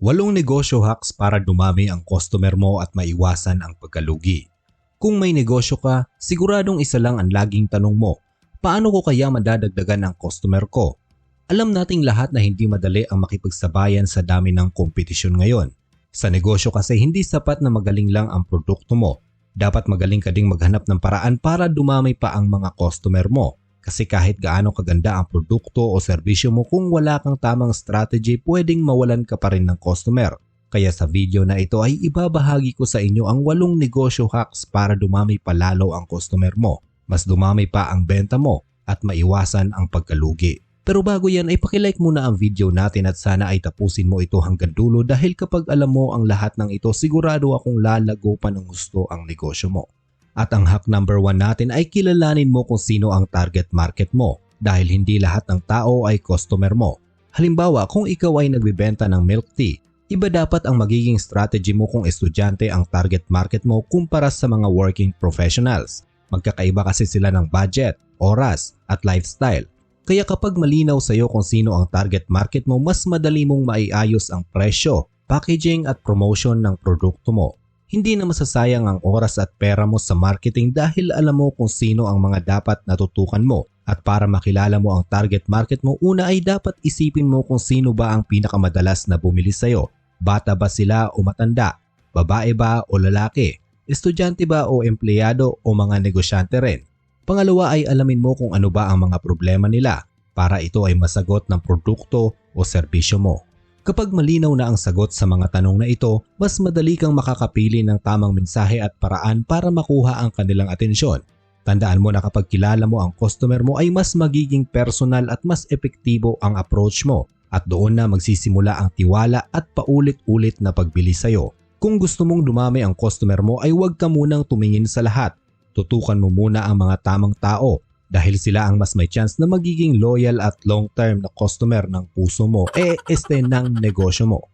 Walong negosyo hacks para dumami ang customer mo at maiwasan ang pagkalugi. Kung may negosyo ka, siguradong isa lang ang laging tanong mo, paano ko kaya madadagdagan ang customer ko? Alam nating lahat na hindi madali ang makipagsabayan sa dami ng kompetisyon ngayon. Sa negosyo kasi hindi sapat na magaling lang ang produkto mo. Dapat magaling ka ding maghanap ng paraan para dumami pa ang mga customer mo. Kasi kahit gaano kaganda ang produkto o serbisyo mo kung wala kang tamang strategy, pwedeng mawalan ka pa rin ng customer. Kaya sa video na ito ay ibabahagi ko sa inyo ang walong negosyo hacks para dumami pa ang customer mo, mas dumami pa ang benta mo at maiwasan ang pagkalugi. Pero bago yan ay pakilike muna ang video natin at sana ay tapusin mo ito hanggang dulo dahil kapag alam mo ang lahat ng ito sigurado akong lalago pa ng gusto ang negosyo mo. At ang hack number 1 natin ay kilalanin mo kung sino ang target market mo dahil hindi lahat ng tao ay customer mo. Halimbawa, kung ikaw ay nagbibenta ng milk tea, iba dapat ang magiging strategy mo kung estudyante ang target market mo kumpara sa mga working professionals. Magkakaiba kasi sila ng budget, oras, at lifestyle. Kaya kapag malinaw sa iyo kung sino ang target market mo, mas madali mong maiayos ang presyo, packaging at promotion ng produkto mo hindi na masasayang ang oras at pera mo sa marketing dahil alam mo kung sino ang mga dapat natutukan mo. At para makilala mo ang target market mo, una ay dapat isipin mo kung sino ba ang pinakamadalas na bumili sa'yo. Bata ba sila o matanda? Babae ba o lalaki? Estudyante ba o empleyado o mga negosyante rin? Pangalawa ay alamin mo kung ano ba ang mga problema nila para ito ay masagot ng produkto o serbisyo mo. Kapag malinaw na ang sagot sa mga tanong na ito, mas madali kang makakapili ng tamang mensahe at paraan para makuha ang kanilang atensyon. Tandaan mo na kapag kilala mo ang customer mo ay mas magiging personal at mas epektibo ang approach mo at doon na magsisimula ang tiwala at paulit-ulit na pagbili sa'yo. Kung gusto mong dumami ang customer mo ay huwag ka munang tumingin sa lahat. Tutukan mo muna ang mga tamang tao dahil sila ang mas may chance na magiging loyal at long-term na customer ng puso mo e este ng negosyo mo.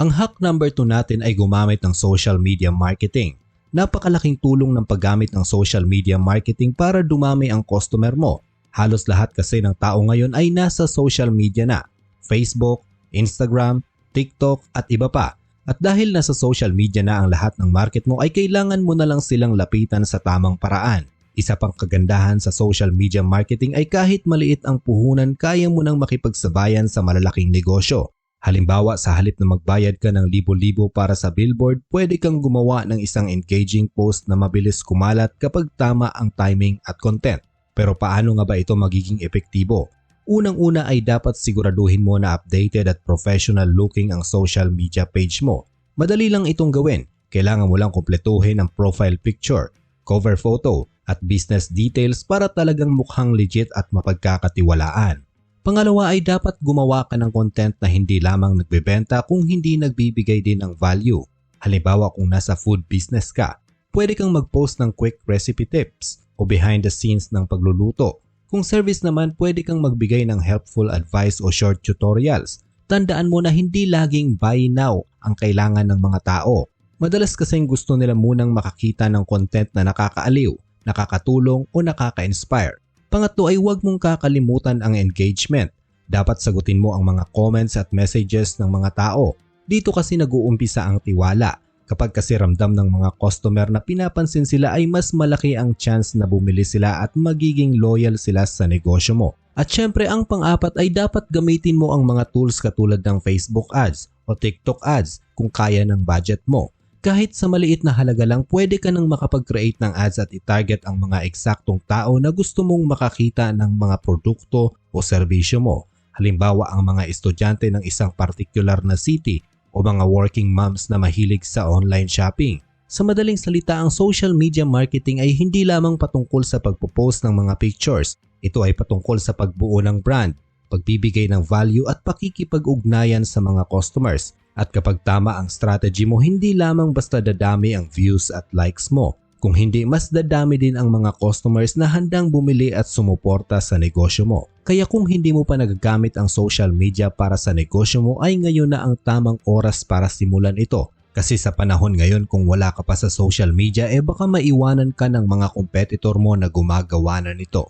Ang hack number 2 natin ay gumamit ng social media marketing. Napakalaking tulong ng paggamit ng social media marketing para dumami ang customer mo. Halos lahat kasi ng tao ngayon ay nasa social media na. Facebook, Instagram, TikTok at iba pa. At dahil nasa social media na ang lahat ng market mo ay kailangan mo na lang silang lapitan sa tamang paraan. Isa pang kagandahan sa social media marketing ay kahit maliit ang puhunan kaya mo nang makipagsabayan sa malalaking negosyo. Halimbawa sa halip na magbayad ka ng libo-libo para sa billboard, pwede kang gumawa ng isang engaging post na mabilis kumalat kapag tama ang timing at content. Pero paano nga ba ito magiging epektibo? Unang-una ay dapat siguraduhin mo na updated at professional looking ang social media page mo. Madali lang itong gawin. Kailangan mo lang kumpletuhin ang profile picture, cover photo, at business details para talagang mukhang legit at mapagkakatiwalaan. Pangalawa ay dapat gumawa ka ng content na hindi lamang nagbebenta kung hindi nagbibigay din ng value. Halimbawa kung nasa food business ka, pwede kang mag-post ng quick recipe tips o behind the scenes ng pagluluto. Kung service naman, pwede kang magbigay ng helpful advice o short tutorials. Tandaan mo na hindi laging buy now ang kailangan ng mga tao. Madalas kasing gusto nila munang makakita ng content na nakakaaliw nakakatulong o nakaka-inspire. Pangatlo ay huwag mong kakalimutan ang engagement. Dapat sagutin mo ang mga comments at messages ng mga tao. Dito kasi nag-uumpisa ang tiwala. Kapag kasi ramdam ng mga customer na pinapansin sila ay mas malaki ang chance na bumili sila at magiging loyal sila sa negosyo mo. At syempre ang pang-apat ay dapat gamitin mo ang mga tools katulad ng Facebook ads o TikTok ads kung kaya ng budget mo. Kahit sa maliit na halaga lang, pwede ka nang makapag-create ng ads at i-target ang mga eksaktong tao na gusto mong makakita ng mga produkto o serbisyo mo. Halimbawa ang mga estudyante ng isang particular na city o mga working moms na mahilig sa online shopping. Sa madaling salita, ang social media marketing ay hindi lamang patungkol sa pagpo-post ng mga pictures. Ito ay patungkol sa pagbuo ng brand, pagbibigay ng value at pakikipag-ugnayan sa mga customers. At kapag tama ang strategy mo, hindi lamang basta dadami ang views at likes mo. Kung hindi, mas dadami din ang mga customers na handang bumili at sumuporta sa negosyo mo. Kaya kung hindi mo pa nagagamit ang social media para sa negosyo mo ay ngayon na ang tamang oras para simulan ito. Kasi sa panahon ngayon kung wala ka pa sa social media eh baka maiwanan ka ng mga competitor mo na gumagawa na nito.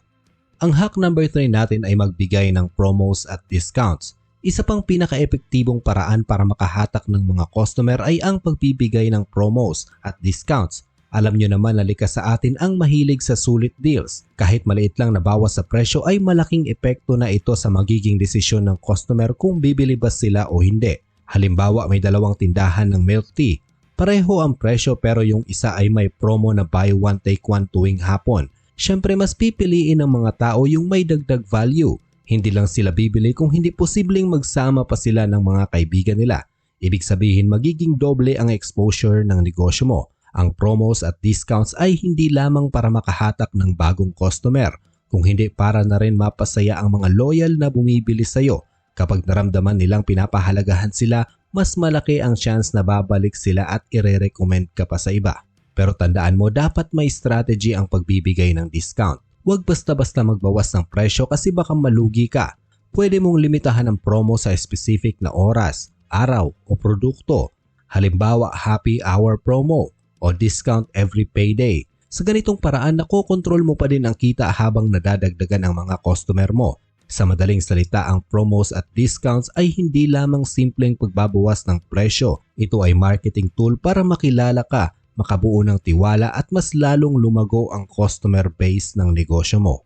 Ang hack number 3 natin ay magbigay ng promos at discounts Isa pang pinaka-epektibong paraan para makahatak ng mga customer ay ang pagbibigay ng promos at discounts. Alam nyo naman na likas sa atin ang mahilig sa sulit deals. Kahit maliit lang na bawas sa presyo ay malaking epekto na ito sa magiging desisyon ng customer kung bibili ba sila o hindi. Halimbawa may dalawang tindahan ng milk tea. Pareho ang presyo pero yung isa ay may promo na buy one take one tuwing hapon. Siyempre mas pipiliin ng mga tao yung may dagdag value hindi lang sila bibili kung hindi posibleng magsama pa sila ng mga kaibigan nila. Ibig sabihin magiging doble ang exposure ng negosyo mo. Ang promos at discounts ay hindi lamang para makahatak ng bagong customer, kung hindi para na rin mapasaya ang mga loyal na bumibili sa iyo. Kapag naramdaman nilang pinapahalagahan sila, mas malaki ang chance na babalik sila at ire-recommend ka pa sa iba. Pero tandaan mo dapat may strategy ang pagbibigay ng discount. Huwag basta-basta magbawas ng presyo kasi baka malugi ka. Pwede mong limitahan ang promo sa specific na oras, araw o produkto. Halimbawa, happy hour promo o discount every payday. Sa ganitong paraan, nakokontrol mo pa din ang kita habang nadadagdagan ang mga customer mo. Sa madaling salita, ang promos at discounts ay hindi lamang simpleng pagbabawas ng presyo. Ito ay marketing tool para makilala ka makabuo ng tiwala at mas lalong lumago ang customer base ng negosyo mo.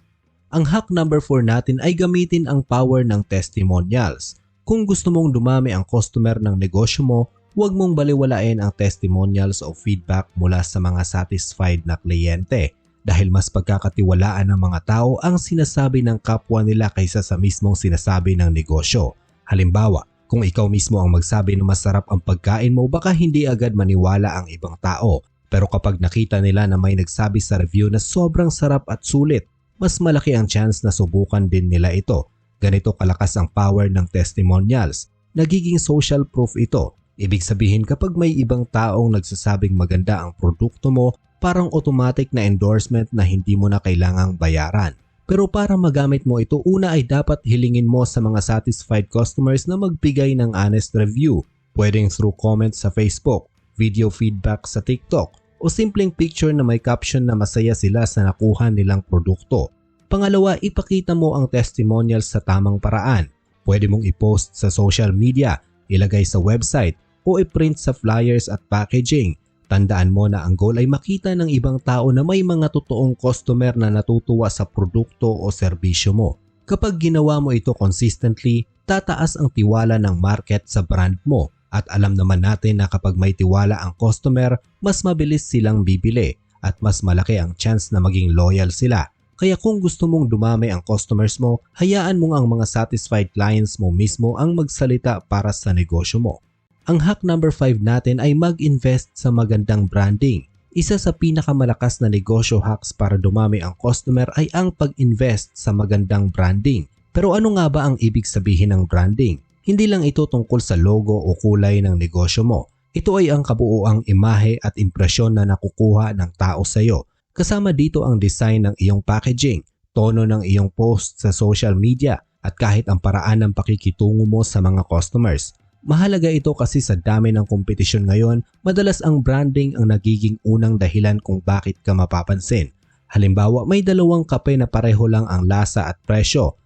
Ang hack number 4 natin ay gamitin ang power ng testimonials. Kung gusto mong dumami ang customer ng negosyo mo, huwag mong baliwalain ang testimonials o feedback mula sa mga satisfied na kliyente dahil mas pagkakatiwalaan ng mga tao ang sinasabi ng kapwa nila kaysa sa mismong sinasabi ng negosyo. Halimbawa, kung ikaw mismo ang magsabi na masarap ang pagkain mo, baka hindi agad maniwala ang ibang tao. Pero kapag nakita nila na may nagsabi sa review na sobrang sarap at sulit, mas malaki ang chance na subukan din nila ito. Ganito kalakas ang power ng testimonials. Nagiging social proof ito. Ibig sabihin kapag may ibang taong nagsasabing maganda ang produkto mo, parang automatic na endorsement na hindi mo na kailangang bayaran. Pero para magamit mo ito, una ay dapat hilingin mo sa mga satisfied customers na magbigay ng honest review. Pwedeng through comments sa Facebook, video feedback sa TikTok, o simpleng picture na may caption na masaya sila sa nakuha nilang produkto. Pangalawa, ipakita mo ang testimonials sa tamang paraan. Pwede mong i-post sa social media, ilagay sa website, o i-print sa flyers at packaging Tandaan mo na ang goal ay makita ng ibang tao na may mga totoong customer na natutuwa sa produkto o serbisyo mo. Kapag ginawa mo ito consistently, tataas ang tiwala ng market sa brand mo at alam naman natin na kapag may tiwala ang customer, mas mabilis silang bibili at mas malaki ang chance na maging loyal sila. Kaya kung gusto mong dumami ang customers mo, hayaan mong ang mga satisfied clients mo mismo ang magsalita para sa negosyo mo. Ang hack number 5 natin ay mag-invest sa magandang branding. Isa sa pinakamalakas na negosyo hacks para dumami ang customer ay ang pag-invest sa magandang branding. Pero ano nga ba ang ibig sabihin ng branding? Hindi lang ito tungkol sa logo o kulay ng negosyo mo. Ito ay ang kabuoang imahe at impresyon na nakukuha ng tao sa iyo. Kasama dito ang design ng iyong packaging, tono ng iyong post sa social media, at kahit ang paraan ng pakikitungo mo sa mga customers. Mahalaga ito kasi sa dami ng kompetisyon ngayon, madalas ang branding ang nagiging unang dahilan kung bakit ka mapapansin. Halimbawa, may dalawang kape na pareho lang ang lasa at presyo.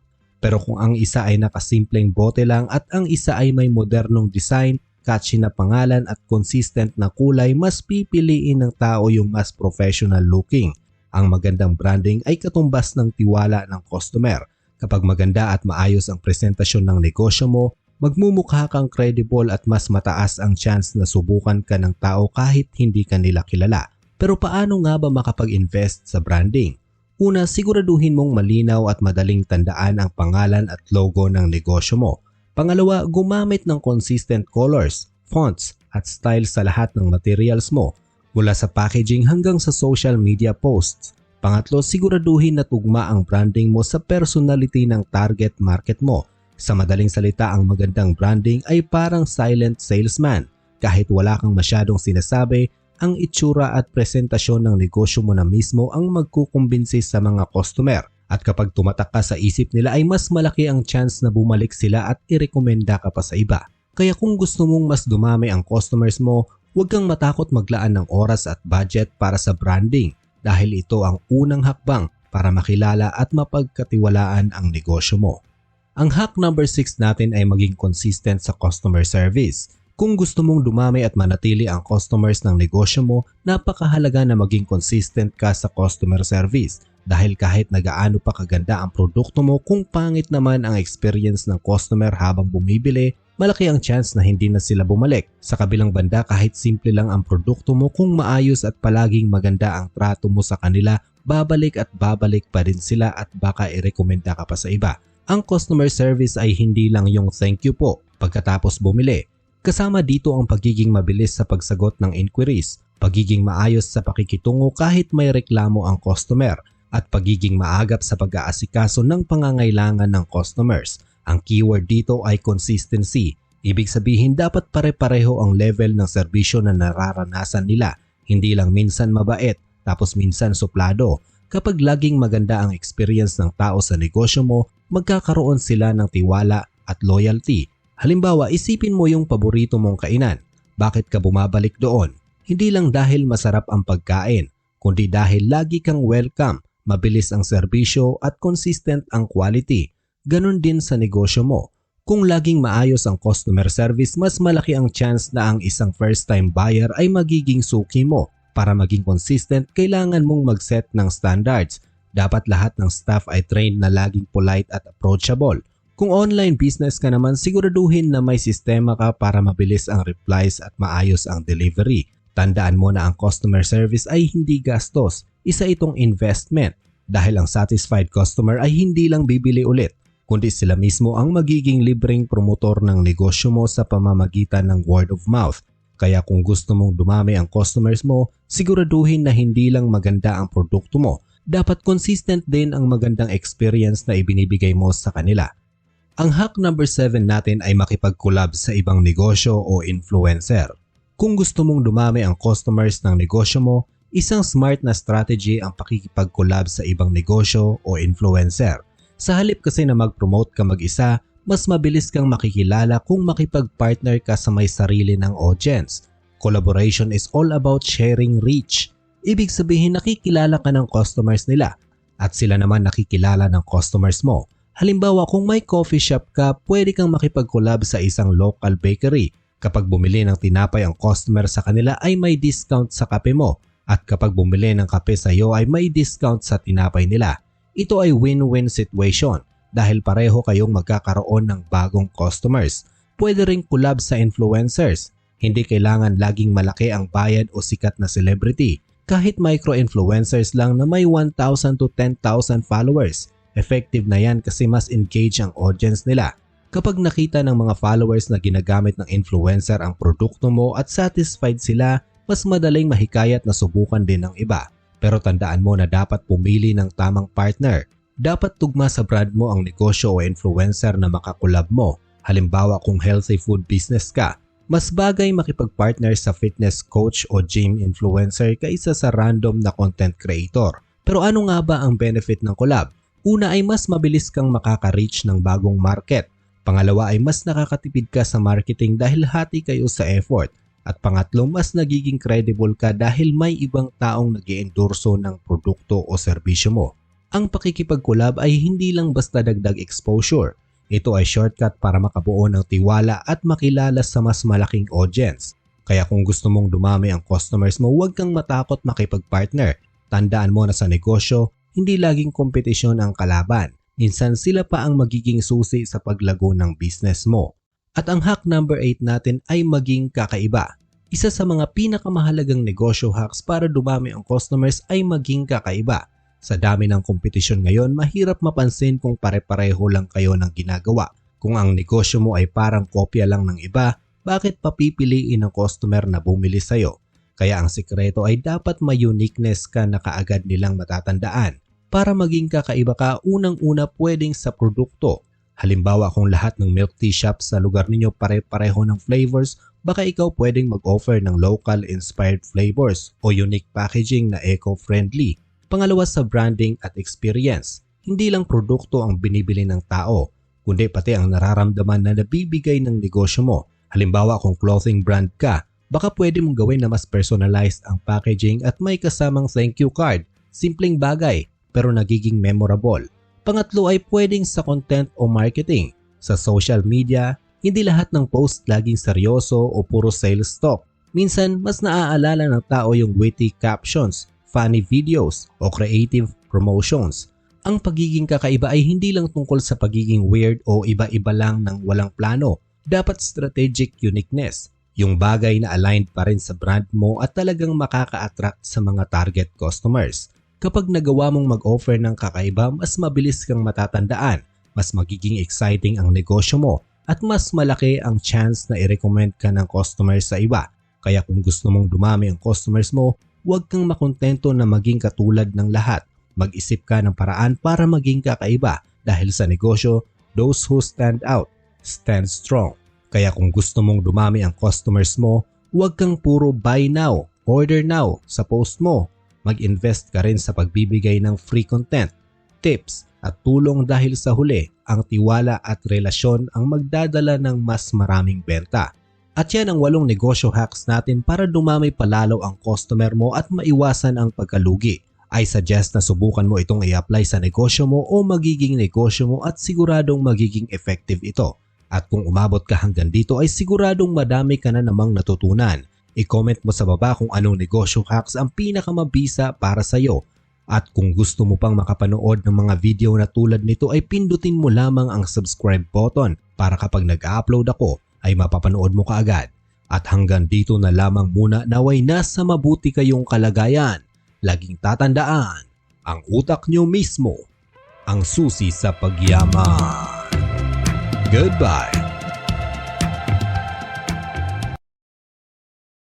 Pero kung ang isa ay nakasimpleng bote lang at ang isa ay may modernong design, catchy na pangalan at consistent na kulay, mas pipiliin ng tao yung mas professional looking. Ang magandang branding ay katumbas ng tiwala ng customer. Kapag maganda at maayos ang presentasyon ng negosyo mo, magmumukha kang credible at mas mataas ang chance na subukan ka ng tao kahit hindi ka nila kilala. Pero paano nga ba makapag-invest sa branding? Una, siguraduhin mong malinaw at madaling tandaan ang pangalan at logo ng negosyo mo. Pangalawa, gumamit ng consistent colors, fonts, at style sa lahat ng materials mo, mula sa packaging hanggang sa social media posts. Pangatlo, siguraduhin na tugma ang branding mo sa personality ng target market mo sa madaling salita ang magandang branding ay parang silent salesman. Kahit wala kang masyadong sinasabi, ang itsura at presentasyon ng negosyo mo na mismo ang magkukumbinsi sa mga customer. At kapag tumatak ka sa isip nila ay mas malaki ang chance na bumalik sila at irekomenda ka pa sa iba. Kaya kung gusto mong mas dumami ang customers mo, huwag kang matakot maglaan ng oras at budget para sa branding dahil ito ang unang hakbang para makilala at mapagkatiwalaan ang negosyo mo. Ang hack number 6 natin ay maging consistent sa customer service. Kung gusto mong dumami at manatili ang customers ng negosyo mo, napakahalaga na maging consistent ka sa customer service dahil kahit nagaano pa kaganda ang produkto mo kung pangit naman ang experience ng customer habang bumibili, malaki ang chance na hindi na sila bumalik. Sa kabilang banda kahit simple lang ang produkto mo kung maayos at palaging maganda ang trato mo sa kanila, babalik at babalik pa rin sila at baka irekomenda ka pa sa iba. Ang customer service ay hindi lang yung thank you po pagkatapos bumili. Kasama dito ang pagiging mabilis sa pagsagot ng inquiries, pagiging maayos sa pakikitungo kahit may reklamo ang customer, at pagiging maagap sa pag-aasikaso ng pangangailangan ng customers. Ang keyword dito ay consistency. Ibig sabihin dapat pare-pareho ang level ng serbisyo na nararanasan nila. Hindi lang minsan mabait, tapos minsan suplado. Kapag laging maganda ang experience ng tao sa negosyo mo, magkakaroon sila ng tiwala at loyalty. Halimbawa, isipin mo yung paborito mong kainan. Bakit ka bumabalik doon? Hindi lang dahil masarap ang pagkain, kundi dahil lagi kang welcome, mabilis ang serbisyo at consistent ang quality. Ganon din sa negosyo mo. Kung laging maayos ang customer service, mas malaki ang chance na ang isang first-time buyer ay magiging suki mo. Para maging consistent, kailangan mong mag-set ng standards dapat lahat ng staff ay trained na laging polite at approachable. Kung online business ka naman, siguraduhin na may sistema ka para mabilis ang replies at maayos ang delivery. Tandaan mo na ang customer service ay hindi gastos, isa itong investment dahil ang satisfied customer ay hindi lang bibili ulit, kundi sila mismo ang magiging libreng promotor ng negosyo mo sa pamamagitan ng word of mouth. Kaya kung gusto mong dumami ang customers mo, siguraduhin na hindi lang maganda ang produkto mo, dapat consistent din ang magandang experience na ibinibigay mo sa kanila. Ang hack number 7 natin ay makipag-collab sa ibang negosyo o influencer. Kung gusto mong dumami ang customers ng negosyo mo, isang smart na strategy ang pakikipag-collab sa ibang negosyo o influencer. Sa halip kasi na mag-promote ka mag-isa, mas mabilis kang makikilala kung makipag-partner ka sa may sarili ng audience. Collaboration is all about sharing reach Ibig sabihin nakikilala ka ng customers nila at sila naman nakikilala ng customers mo. Halimbawa kung may coffee shop ka, pwede kang makipag-collab sa isang local bakery. Kapag bumili ng tinapay ang customer sa kanila ay may discount sa kape mo at kapag bumili ng kape sa iyo ay may discount sa tinapay nila. Ito ay win-win situation dahil pareho kayong magkakaroon ng bagong customers. Pwede ring collab sa influencers. Hindi kailangan laging malaki ang bayad o sikat na celebrity kahit micro-influencers lang na may 1,000 to 10,000 followers. Effective na yan kasi mas engage ang audience nila. Kapag nakita ng mga followers na ginagamit ng influencer ang produkto mo at satisfied sila, mas madaling mahikayat na subukan din ng iba. Pero tandaan mo na dapat pumili ng tamang partner. Dapat tugma sa brand mo ang negosyo o influencer na makakulab mo. Halimbawa kung healthy food business ka, mas bagay makipag-partner sa fitness coach o gym influencer kaysa sa random na content creator. Pero ano nga ba ang benefit ng collab? Una ay mas mabilis kang makaka-reach ng bagong market. Pangalawa ay mas nakakatipid ka sa marketing dahil hati kayo sa effort. At pangatlo, mas nagiging credible ka dahil may ibang taong nag endorso ng produkto o serbisyo mo. Ang pakikipag-collab ay hindi lang basta dagdag exposure ito ay shortcut para makabuo ng tiwala at makilala sa mas malaking audience. Kaya kung gusto mong dumami ang customers mo, huwag kang matakot makipag-partner. Tandaan mo na sa negosyo, hindi laging kompetisyon ang kalaban. Minsan sila pa ang magiging susi sa paglago ng business mo. At ang hack number 8 natin ay maging kakaiba. Isa sa mga pinakamahalagang negosyo hacks para dumami ang customers ay maging kakaiba. Sa dami ng kompetisyon ngayon, mahirap mapansin kung pare-pareho lang kayo ng ginagawa. Kung ang negosyo mo ay parang kopya lang ng iba, bakit papipiliin ng customer na bumili sa'yo? Kaya ang sikreto ay dapat may uniqueness ka na kaagad nilang matatandaan. Para maging kakaiba ka, unang-una pwedeng sa produkto. Halimbawa kung lahat ng milk tea shops sa lugar ninyo pare-pareho ng flavors, baka ikaw pwedeng mag-offer ng local inspired flavors o unique packaging na eco-friendly Pangalawa sa branding at experience. Hindi lang produkto ang binibili ng tao, kundi pati ang nararamdaman na nabibigay ng negosyo mo. Halimbawa kung clothing brand ka, baka pwede mong gawin na mas personalized ang packaging at may kasamang thank you card. Simpleng bagay pero nagiging memorable. Pangatlo ay pwedeng sa content o marketing. Sa social media, hindi lahat ng post laging seryoso o puro sales talk. Minsan, mas naaalala ng tao yung witty captions, funny videos, o creative promotions. Ang pagiging kakaiba ay hindi lang tungkol sa pagiging weird o iba-iba lang ng walang plano. Dapat strategic uniqueness. Yung bagay na aligned pa rin sa brand mo at talagang makaka-attract sa mga target customers. Kapag nagawa mong mag-offer ng kakaiba, mas mabilis kang matatandaan, mas magiging exciting ang negosyo mo, at mas malaki ang chance na i-recommend ka ng customers sa iba. Kaya kung gusto mong dumami ang customers mo, huwag kang makontento na maging katulad ng lahat. Mag-isip ka ng paraan para maging kakaiba dahil sa negosyo, those who stand out, stand strong. Kaya kung gusto mong dumami ang customers mo, huwag kang puro buy now, order now sa post mo. Mag-invest ka rin sa pagbibigay ng free content, tips at tulong dahil sa huli, ang tiwala at relasyon ang magdadala ng mas maraming benta. At yan ang walong negosyo hacks natin para dumami palalo ang customer mo at maiwasan ang pagkalugi. I suggest na subukan mo itong i-apply sa negosyo mo o magiging negosyo mo at siguradong magiging effective ito. At kung umabot ka hanggang dito ay siguradong madami ka na namang natutunan. I-comment mo sa baba kung anong negosyo hacks ang pinakamabisa para sa iyo. At kung gusto mo pang makapanood ng mga video na tulad nito ay pindutin mo lamang ang subscribe button para kapag nag-upload ako ay mapapanood mo kaagad. At hanggang dito na lamang muna naway nasa mabuti kayong kalagayan. Laging tatandaan, ang utak nyo mismo ang susi sa pagyaman. Goodbye.